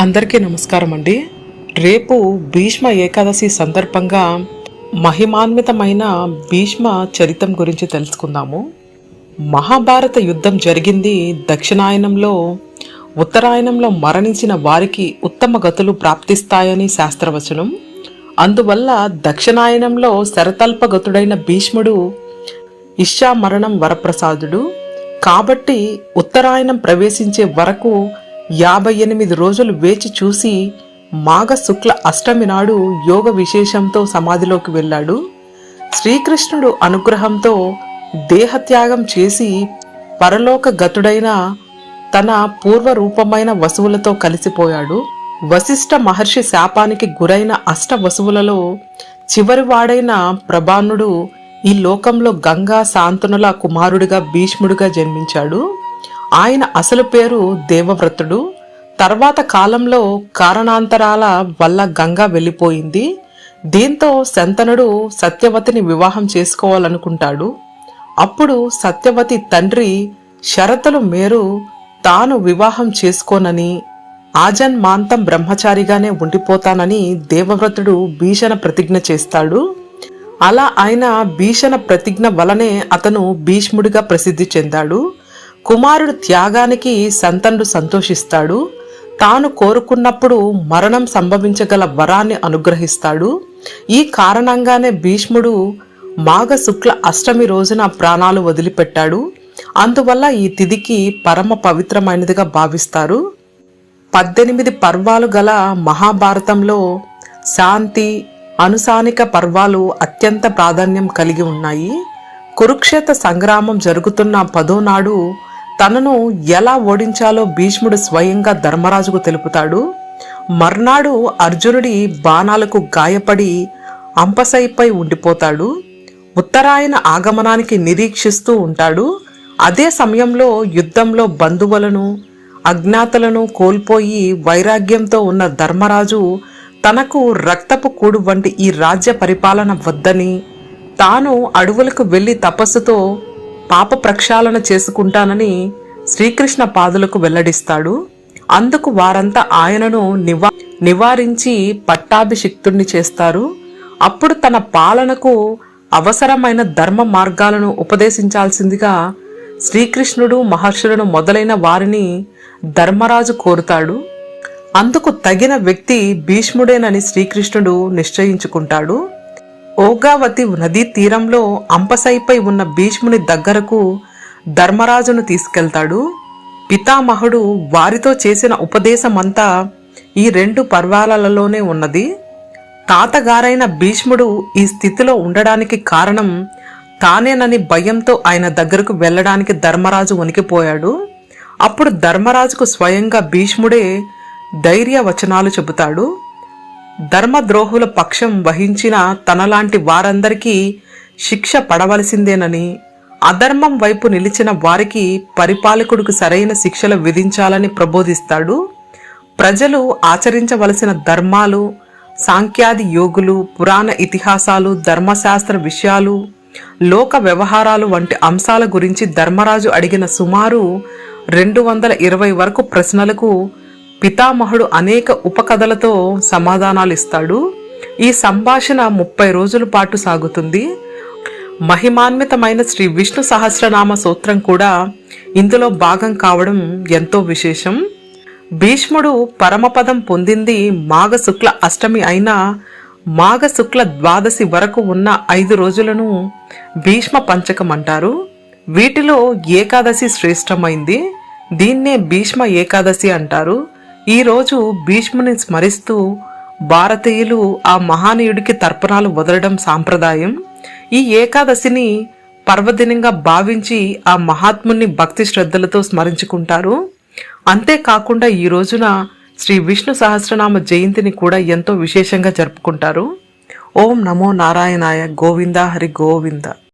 అందరికీ నమస్కారం అండి. రేపు భీష్మ ఏకాదశి సందర్భంగా మహిమాన్వితమైన భీష్మ చరిత్రం గురించి తెలుసుకుందాము. మహాభారత యుద్ధం జరిగింది. దక్షిణాయనంలో ఉత్తరాయణంలో మరణించిన వారికి ఉత్తమ గతులు ప్రాప్తిస్తాయని శాస్త్రవచనం. అందువల్ల దక్షిణాయనంలో శరతల్పగతుడైన భీష్ముడు ఇష్యా మరణం వరప్రసాదుడు. కాబట్టి ఉత్తరాయణం ప్రవేశించే వరకు యాభై ఎనిమిది రోజులు వేచి చూసి మాఘ శుక్ల అష్టమి నాడు యోగ విశేషంతో సమాధిలోకి వెళ్ళాడు. శ్రీకృష్ణుడు అనుగ్రహంతో దేహత్యాగం చేసి పరలోక గతుడైన తన పూర్వ రూపమైన వసువులతో కలిసిపోయాడు. వశిష్ఠ మహర్షి శాపానికి గురైన అష్ట వసువులలో చివరివాడైన ప్రభానుడు ఈ లోకంలో గంగా శాంతనుల కుమారుడిగా భీష్ముడిగా జన్మించాడు. ఆయన అసలు పేరు దేవవ్రతుడు. తర్వాత కాలంలో కారణాంతరాల వల్ల గంగా వెళ్ళిపోయింది. దీంతో శంతనుడు సత్యవతిని వివాహం చేసుకోవాలనుకుంటాడు. అప్పుడు సత్యవతి తండ్రి షరతుల మేరు తాను వివాహం చేసుకోనని ఆజన్మాంతం బ్రహ్మచారిగానే ఉండిపోతానని దేవవ్రతుడు భీషణ ప్రతిజ్ఞ చేస్తాడు. అలా ఆయన భీషణ ప్రతిజ్ఞ వలనే అతను భీష్ముడిగా ప్రసిద్ధి చెందాడు. కుమారుడు త్యాగానికి సంతనుడు సంతోషిస్తాడు. తాను కోరుకున్నప్పుడు మరణం సంభవించగల వరాన్ని అనుగ్రహిస్తాడు. ఈ కారణంగానే భీష్ముడు మాఘ శుక్ల అష్టమి రోజున ప్రాణాలు వదిలిపెట్టాడు. అందువల్ల ఈ తిథికి పరమ పవిత్రమైనదిగా భావిస్తారు. పద్దెనిమిది పర్వాలు గల మహాభారతంలో శాంతి అనుసానిక పర్వాలు అత్యంత ప్రాధాన్యం కలిగి ఉన్నాయి. కురుక్షేత్ర సంగ్రామం జరుగుతున్న పదో నాడు తనను ఎలా ఓడించాలో భీష్ముడు స్వయంగా ధర్మరాజుకు తెలుపుతాడు. మర్నాడు అర్జునుడి బాణాలకు గాయపడి అంపసైపై ఉండిపోతాడు. ఉత్తరాయణ ఆగమనానికి నిరీక్షిస్తూ ఉంటాడు. అదే సమయంలో యుద్ధంలో బంధువులను అజ్ఞాతలను కోల్పోయి వైరాగ్యంతో ఉన్న ధర్మరాజు తనకు రక్తపు కూడు వంటి ఈ రాజ్య పరిపాలన వద్దని తాను అడవులకు వెళ్ళి తపస్సుతో పాప ప్రక్షాళన చేసుకుంటానని శ్రీకృష్ణ పాదులకు వెల్లడిస్తాడు. అందుకు వారంతా ఆయనను నివా నివారించి పట్టాభిషిక్తుణ్ణి చేస్తారు. అప్పుడు తన పాలనకు అవసరమైన ధర్మ మార్గాలను ఉపదేశించాల్సిందిగా శ్రీకృష్ణుడు మహర్షులను మొదలైన వారిని ధర్మరాజు కోరుతాడు. అందుకు తగిన వ్యక్తి భీష్ముడేనని శ్రీకృష్ణుడు నిశ్చయించుకుంటాడు. ఓగావతి నదీ తీరంలో అంపసైపై ఉన్న భీష్ముని దగ్గరకు ధర్మరాజును తీసుకెళ్తాడు. పితామహుడు వారితో చేసిన ఉపదేశమంతా ఈ రెండు పర్వాలలోనే ఉన్నది. తాతగారైన భీష్ముడు ఈ స్థితిలో ఉండడానికి కారణం తానేనని భయంతో ఆయన దగ్గరకు వెళ్ళడానికి ధర్మరాజు వణికిపోయాడు. అప్పుడు ధర్మరాజుకు స్వయంగా భీష్ముడే ధైర్య వచనాలు చెబుతాడు. ధర్మద్రోహుల పక్షం వహించిన తనలాంటి వారందరికీ శిక్ష పడవలసిందేనని అధర్మం వైపు నిలిచిన వారికి పరిపాలకుడికి సరైన శిక్షలు విధించాలని ప్రబోధిస్తాడు. ప్రజలు ఆచరించవలసిన ధర్మాలు సాంఖ్యాది యోగులు పురాణ ఇతిహాసాలు ధర్మశాస్త్ర విషయాలు లోక వ్యవహారాలు వంటి అంశాల గురించి ధర్మరాజు అడిగిన సుమారు రెండు వందల ఇరవై వరకు ప్రశ్నలకు పితామహుడు అనేక ఉపకథలతో సమాధానాలు ఇస్తాడు ఈ సంభాషణ ముప్పై రోజుల పాటు సాగుతుంది. మహిమాన్వితమైన శ్రీ విష్ణు సహస్రనామ సూత్రం కూడా ఇందులో భాగం కావడం ఎంతో విశేషం. భీష్ముడు పరమపదం పొందింది మాఘ శుక్ల అష్టమి అయినా మాఘ శుక్ల ద్వాదశి వరకు ఉన్న ఐదు రోజులను భీష్మ పంచకం అంటారు వీటిలో ఏకాదశి శ్రేష్టమైంది. దీన్నే భీష్మ ఏకాదశి అంటారు. ఈరోజు భీష్ముని స్మరిస్తూ భారతీయులు ఆ మహానీయుడికి తర్పణాలు వదలడం సాంప్రదాయం. ఈ ఏకాదశిని పర్వదినంగా భావించి ఆ మహాత్ముని భక్తి శ్రద్ధలతో స్మరించుకుంటారు. అంతేకాకుండా ఈ రోజున శ్రీ విష్ణు సహస్రనామ జయంతిని కూడా ఎంతో విశేషంగా జరుపుకుంటారు. ఓం నమో నారాయణాయ గోవింద హరి గోవింద.